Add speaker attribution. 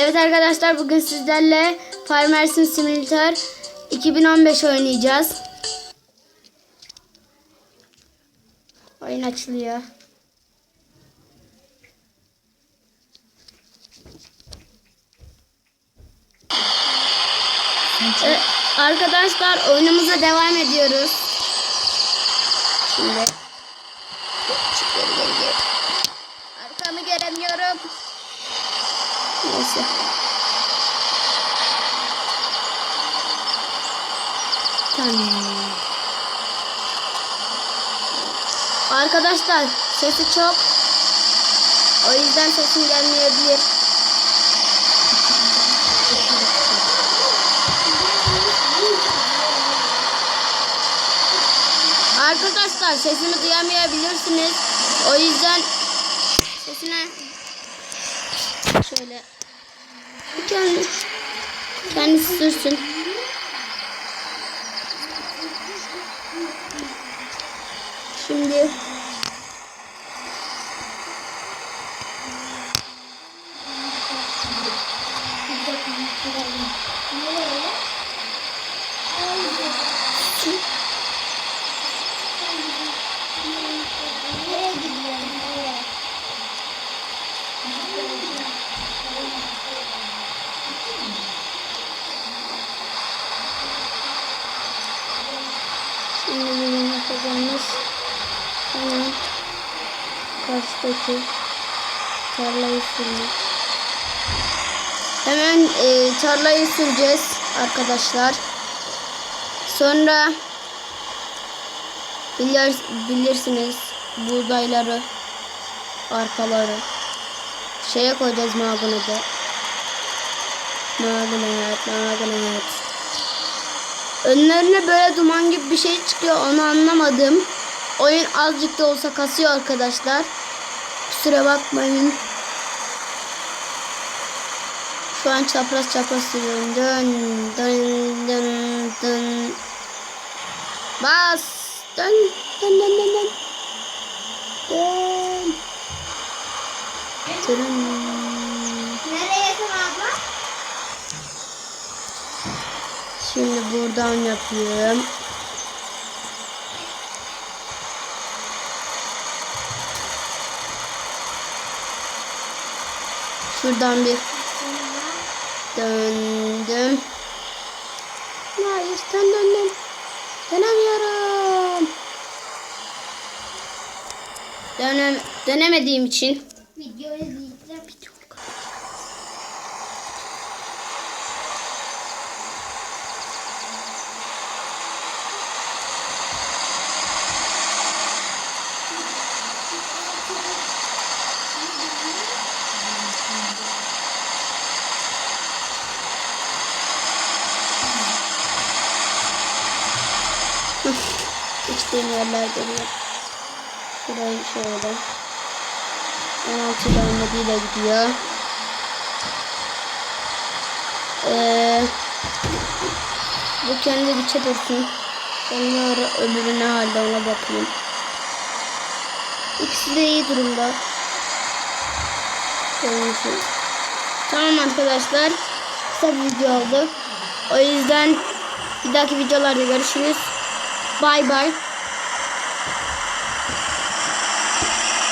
Speaker 1: Evet arkadaşlar bugün sizlerle Farmers'in Simulator 2015 oynayacağız. Oyun açılıyor. Evet, arkadaşlar oyunumuza devam ediyoruz. Şimdi Neyse. Tamam. Arkadaşlar sesi çok. O yüzden sesim gelmeyebilir. Arkadaşlar sesimi duyamayabilirsiniz. O yüzden sesine şöyle kendi kendisi sürsün. Şimdi Şimdi bizim yapacağımız hemen karşıdaki tarlayı sürmek. Hemen e, tarlayı süreceğiz arkadaşlar. Sonra bilir, bilirsiniz buğdayları, arpaları şeye koyacağız magnet. Magnet, magnet. Önlerine böyle duman gibi bir şey çıkıyor onu anlamadım. Oyun azıcık da olsa kasıyor arkadaşlar. Kusura bakmayın. Şu an çapraz çapraz sürüyorum. Dön dön dön dön. Bas. Dön dön dön dön dön. Dön. Dön. Şimdi buradan yapıyorum. Şuradan bir döndüm. Hayır dön dön dön. Dönemiyorum. Dönem dönemediğim için
Speaker 2: Video izleyeceğim.
Speaker 1: İçtiğim yerler geliyor. Şurayı şöyle. 16 dönmediyle gidiyor. Ee, bu kendi biçe dursun. Sonra öbürü ne halde ona bakayım. İkisi de iyi durumda. Görmüşüm. Tamam arkadaşlar. Kısa bir video oldu. O yüzden bir dahaki videolarda görüşürüz. Bay bay.